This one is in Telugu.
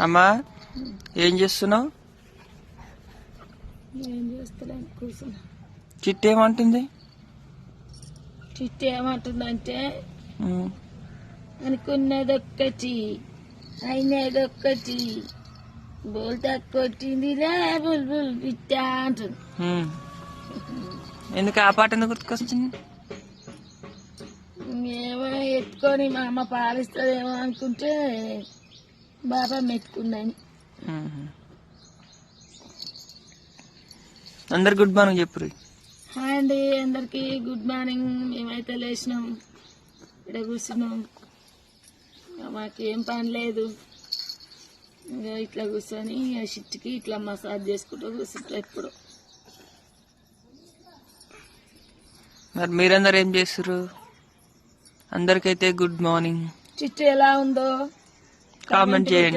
అమ్మా ఏం చేస్తున్నావు? చిట్టి ఏమంటుంది? చిట్టి ఏమంటుందంటే ఉమ్, అనుకున్నదొక్కటి అయినదొక్కటి బోల్తా కొట్టిందిలే బుల్బుల్ పిట్టా అంటుంది. ఎందుకు ఆ పాట ఎందుకు గుర్తుకొస్తుంది? ఏమో ఎత్తుకొని మా అమ్మ పాలిస్తుందేమో అనుకుంటే బాబా ఉమ్. అందరు గుడ్ మార్నింగ్ చెప్పు హాయ్ అండి అందరికి గుడ్ మార్నింగ్. మేమైతే లేచినాం. ఇక్కడ కూర్చున్నాం. మాకేం పని లేదు. ఇంకా ఇట్లా కూర్చొని ఆ షిట్కి ఇట్లా మసాజ్ చేసుకుంటూ కూర్చుంటాం ఎప్పుడు. మరి మీరందరు ఏం చేస్తారు అందరికైతే గుడ్ మార్నింగ్. చిట్టు ఎలా ఉందో? 他们今